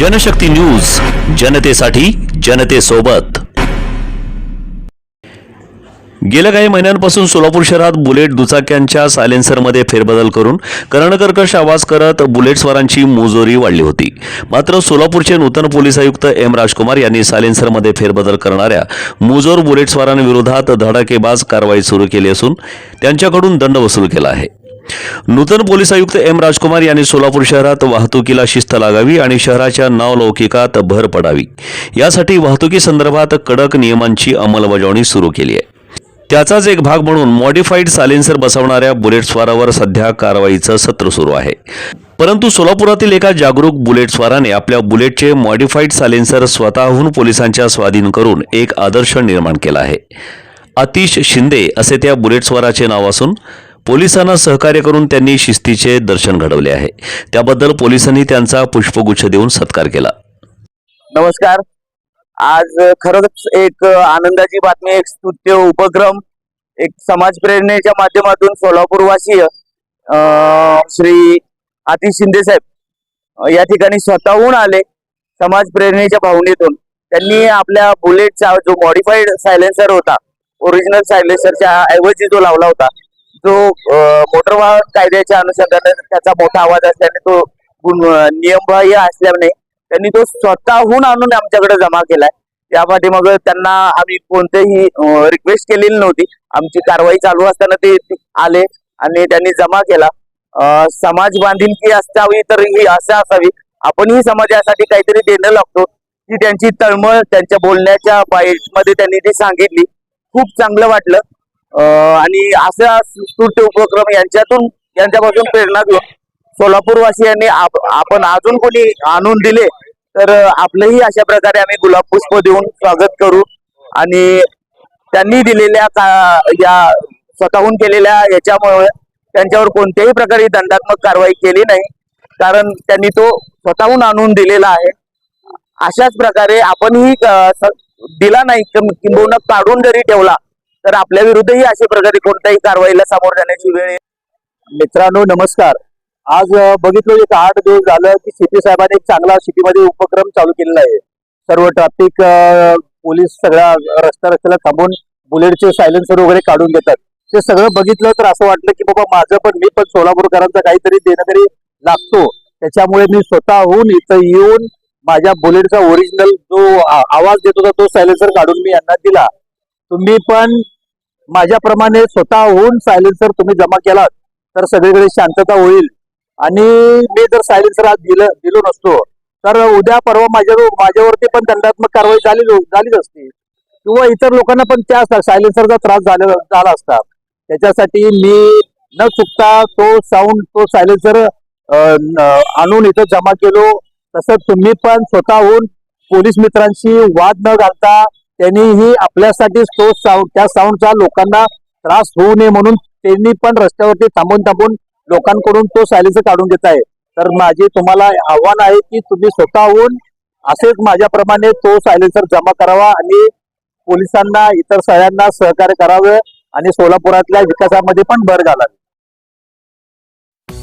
Janshakti news जनतेसाठी जनतेसोबत. गेल्या काही महिन्यांपासून सोलापूर शहरात बुलेट दुचाक्यांच्या सायलेन्सरमध्ये फेरबदल करून कर्णकर्कश आवाज करत बुलेटस्वारांची मुजोरी वाढली होती. मात्र सोलापूरचे नूतन पोलीस आयुक्त एम राजकुमार यांनी सायलेन्सरमध्ये फेरबदल करणाऱ्या मुजोर बुलेटस्वारांविरोधात धडाकेबाज कारवाई सुरू केली असून त्यांच्याकडून दंड वसूल केला आहे. नूतन पोलीस आयुक्त एम राजकुमार यांनी सोलापूर शहरात वाहतुकीला शिस्त लागावी आणि शहराच्या नावलौकिकात भर पडावी. यासाठी वाहतुकी संदर्भात कडक नियमांची अंमलबजावणी सुरू केली आहे. त्याचाच एक भाग म्हणून मॉडिफाईड सायलेन्सर बसवणाऱ्या बुलेटस्वारावर सध्या कारवाईचं सत्र सुरू आहे. परंतु सोलापुरातील एका जागरूक बुलेटस्वाराने आपल्या बुलेटचे मॉडिफाईड सायलेन्सर स्वतःहून पोलिसांच्या स्वाधीन करून एक आदर्श निर्माण केला आहे. आतिश शिंदे असे त्या बुलेटस्वाराचे नाव असून पोलिसांना सहकार्य करून त्यांनी शिस्तीचे दर्शन घडवले आहे. त्याबद्दल पोलिसांनी त्यांचा पुष्पगुच्छ देऊन सत्कार केला. नमस्कार. आज खरंच एक आनंदाची बातमी एक स्तुत्य उपक्रम एक समाज प्रेरणेच्या माध्यमातून सोलापूरवासीय श्री आतिश शिंदे साहेब या ठिकाणी स्वतःहून आले समाज प्रेरणेच्या भावनेतून. त्यांनी आपल्या बुलेटचा जो मॉडिफाईड सायलेन्सर होता ओरिजिनल सायलेन्सरच्या ऐवजी जो लावला होता जो मोटर वाहन कायद्याच्या अनुषंगाने त्याचा मोठा आवाज असल्याने तो गुण- नियमबाह्य असल्याने त्यांनी तो स्वतःहून आणून आमच्याकडे जमा केलाय. त्यामध्ये मग त्यांना आम्ही कोणतेही रिक्वेस्ट केलेली नव्हती. आमची कारवाई चालू असताना ते आले आणि त्यांनी जमा केला. समाज बांधिलकी असावी तर ही असं असावी. आपणही समाजासाठी काहीतरी देणं लागतो. ही त्यांची तळमळ त्यांच्या बोलण्याच्या मध्ये त्यांनी ती सांगितली. खूप चांगलं वाटलं. आणि असा स्तुत्य उपक्रम यांच्यातून यांच्यापासून प्रेरणा घेऊन सोलापूरवासियांनी आप- आपण अजून कोणी आणून दिले तर आपलंही अशा प्रकारे आम्ही गुलाब पुष्प देऊन स्वागत करू. आणि त्यांनी दिलेल्या का- या स्वतःहून केलेल्या याच्यामुळे त्यांच्यावर कोणत्याही प्रकारे दंडात्मक कारवाई केली नाही कारण त्यांनी तो स्वतःहून आणून दिलेला आहे. अशाच प्रकारे आपणही स- दिला नाही किंबहुना काढून जरी ठेवला तर आपल्या विरुद्धही अशा प्रकारे कोणत्याही कारवाईला सामोर जाण्याची वेळ मित्रांनो नमस्कार. आज बघितलं एक आठ दिवस झालं की सीपी साहेबांनी एक चांगला सिटीमध्ये उपक्रम चालू केलेला आहे. सर्व ट्रॅफिक पोलीस सगळ्या रस्त्या रस्त्याला थांबून बुलेटचे सायलेन्सर वगैरे काढून देतात ते सगळं बघितलं तर असं वाटलं की बाबा माझं पण मी पण सोलापूरकरांचा काहीतरी देणं तरी लागतो. त्याच्यामुळे मी स्वतःहून इथं येऊन माझ्या बुलेटचा ओरिजिनल जो आवाज देत होता तो सायलेन्सर काढून मी यांना दिला. तुम्ही पण माझ्याप्रमाणे स्वतःहून सायलेन्सर तुम्ही जमा केलात तर सगळीकडे शांतता होईल. आणि मी जर सायलेन्सर आज दिलं दिलो नसतो तर उद्या परवा माझ्या माझ्यावरती पण दंडात्मक कारवाई झाली झालीच असती. किंवा इतर लोकांना पण त्या सायलेन्सरचा त्रास झाला झाला असता. त्याच्यासाठी मी न चुकता तो साऊंड तो सायलेन्सर आणून इथं जमा केलो. तसं तुम्ही पण स्वतःहून पोलीस मित्रांशी वाद न घालता त्यांनीही आपल्यासाठी तो साऊंड त्या साऊंडचा लोकांना त्रास होऊ नये म्हणून त्यांनी पण रस्त्यावरती थांबून थांबून लोकांकडून तो सायलेन्सर काढून घेत आहे. तर माझे तुम्हाला आव्हान आहे की तुम्ही स्वतःहून असेच माझ्याप्रमाणे तो सायलेन्सर जमा करावा आणि पोलिसांना इतर सह्यांना सहकार्य करावं आणि सोलापुरातल्या विकासामध्ये पण भर घालावी.